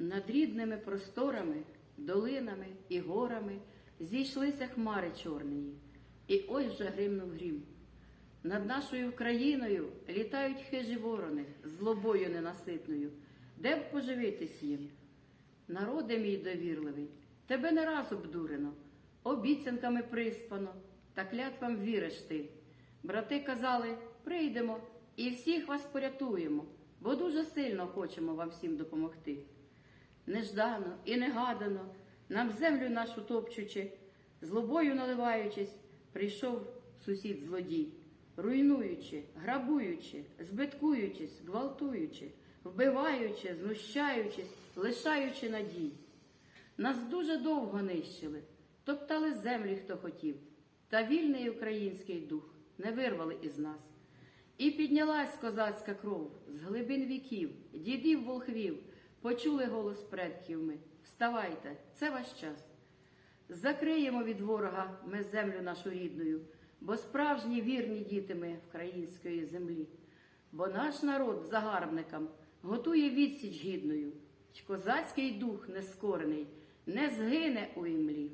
Над рідними просторами, долинами і горами зійшлися хмари чорної, і ось вже гримнув грім. Над нашою Україною літають хижі ворони злобою ненаситною, де б поживитись їм. Народи мій довірливий, тебе не раз обдурено, обіцянками приспано, та клятвам віриш ти. Брати казали, прийдемо і всіх вас порятуємо, бо дуже сильно хочемо вам всім допомогти. Неждано і негадано, нам землю нашу топчучи, злобою наливаючись, прийшов сусід злодій, руйнуючи, грабуючи, збиткуючись, гвалтуючи, вбиваючи, знущаючись, лишаючи надій. Нас дуже довго нищили, топтали землі, хто хотів, та вільний український дух не вирвали із нас. І піднялась козацька кров з глибин віків, дідів волхвів, почули голос предків ми. Вставайте, це ваш час. Закриємо від ворога ми землю нашу рідною, бо справжні вірні діти ми української землі. Бо наш народ загарбникам готує відсіч гідною, козацький дух нескорений не згине у імлі.